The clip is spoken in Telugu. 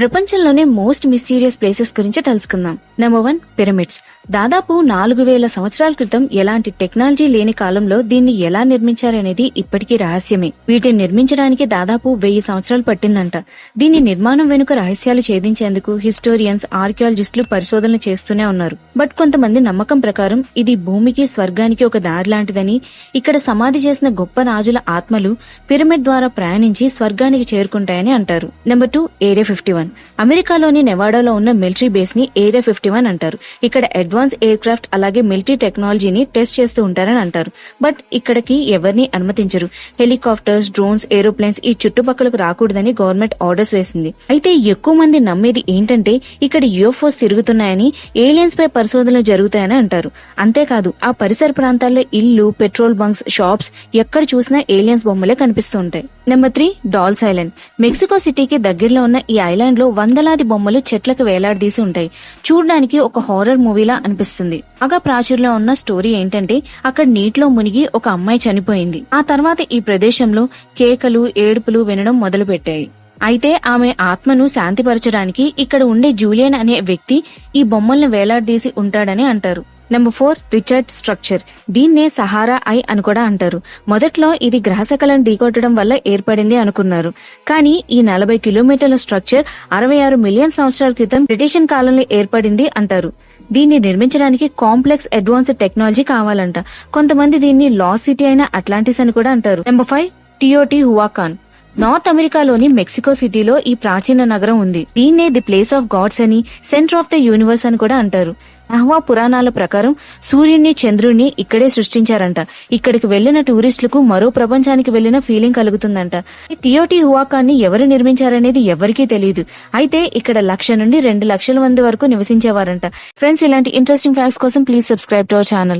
ప్రపంచంలోనే మోస్ట్ మిస్టీరియస్ ప్లేసెస్ గురించి తెలుసుకుందాం. నెంబర్ వన్ పిరమిడ్స్ దాదాపు నాలుగు వేల సంవత్సరాల క్రితం ఎలాంటి టెక్నాలజీ లేని కాలంలో దీన్ని ఎలా నిర్మించారనేది ఇప్పటికీ రహస్యమే. వీటిని నిర్మించడానికి దాదాపు వెయ్యి సంవత్సరాలు పట్టిందంట. దీని నిర్మాణం వెనుక రహస్యాలు ఛేదించేందుకు హిస్టోరియన్స్ ఆర్కియాలజిస్టులు పరిశోధనలు చేస్తూనే ఉన్నారు. బట్ కొంతమంది నమ్మకం ప్రకారం ఇది భూమికి స్వర్గానికి ఒక దారి లాంటిదని ఇక్కడ సమాధి చేసిన గొప్ప రాజుల ఆత్మలు పిరమిడ్ ద్వారా ప్రయాణించి స్వర్గానికి చేరుకుంటాయని అంటారు. Number two area fifty one అమెరికాలోని నెవాడాలో ఉన్న మిలిటరీ బేస్ని ఏరియా ఫిఫ్టీ వన్ అంటారు. ఇక్కడ అడ్వాన్స్ ఎయిర్ క్రాఫ్ట్ అలాగే మిలిటరీ టెక్నాలజీని టెస్ట్ చేస్తూ ఉంటారని అంటారు. బట్ ఇక్కడికి ఎవరిని అనుమతించరు. హెలికాప్టర్స్ డ్రోన్స్ ఏరోప్లేన్స్ ఈ చుట్టుపక్కలకు రాకూడదని గవర్నమెంట్ ఆర్డర్స్ వేసింది. అయితే ఎక్కువ మంది నమ్మేది ఏంటంటే ఇక్కడ యుఎఫ్ఓస్ తిరుగుతున్నాయని ఏలియన్స్ పై పరిశోధనలు జరుగుతాయని అంటారు. అంతేకాదు ఆ పరిసర ప్రాంతాల్లో ఇల్లు పెట్రోల్ బంక్స్ షాప్స్ ఎక్కడ చూసినా ఏలియన్స్ బొమ్మలే కనిపిస్తూ ఉంటాయి. Number three dolls island. Mexico సిటీకి దగ్గరలో ఉన్న ఈ ఐలాండ్ లో వందలాది బొమ్మలు చెట్లకు వేలాడదీసి ఉంటాయి. చూడడానికి ఒక హారర్ మూవీలా అనిపిస్తుంది. అగ ప్రాచుర్లో ఉన్న స్టోరీ ఏంటంటే అక్కడ నీటిలో మునిగి ఒక అమ్మాయి చనిపోయింది. ఆ తర్వాత ఈ ప్రదేశంలో కేకలు ఏడుపులు వినడం మొదలుపెట్టాయి. అయితే ఆమె ఆత్మను శాంతిపరచడానికి ఇక్కడ ఉండే జూలియన్ అనే వ్యక్తి ఈ బొమ్మల్ని వేలాడదీసి ఉంటాడని అంటారు. నెంబర్ ఫోర్ రిచర్డ్ స్ట్రక్చర్ దీన్నే సహారా ఐ అని కూడా అంటారు. మొదట్లో ఇది గ్రహశకలను ఢీకొట్టడం వల్ల ఏర్పడింది అనుకున్నారు. కానీ ఈ నలభై కిలోమీటర్ల స్ట్రక్చర్ అరవై ఆరు మిలియన్ సంవత్సరాల క్రితం బ్రిటిషన్ కాలంలో ఏర్పడింది అంటారు. దీన్ని నిర్మించడానికి కాంప్లెక్స్ అడ్వాన్స్డ్ టెక్నాలజీ కావాలంట. కొంతమంది దీన్ని లాస్ సిటీ అయిన అట్లాంటిస్ అని కూడా అంటారు. Number five Teotihuacan north అమెరికాలోని మెక్సికో సిటీలో ఈ ప్రాచీన నగరం ఉంది. దీన్నే ది ప్లేస్ ఆఫ్ గాడ్స్ అని సెంటర్ ఆఫ్ ద యూనివర్స్ అని కూడా అంటారు. నహ్వా పురాణాల ప్రకారం సూర్యుని చంద్రుణ్ణి ఇక్కడే సృష్టించారంట. ఇక్కడికి వెళ్ళిన టూరిస్టులకు మరో ప్రపంచానికి వెళ్ళిన ఫీలింగ్ కలుగుతుందంట. టియోటి హువాకాన్ని ఎవరు నిర్మించారనేది ఎవరికీ తెలియదు అయితే ఇక్కడ లక్ష నుండి రెండు లక్షల మంది వరకు నివసించేవారంట. ఫ్రెండ్స్ ఇలాంటి ఇంట్రెస్టింగ్ ఫ్యాక్ట్స్ కోసం please subscribe to our channel.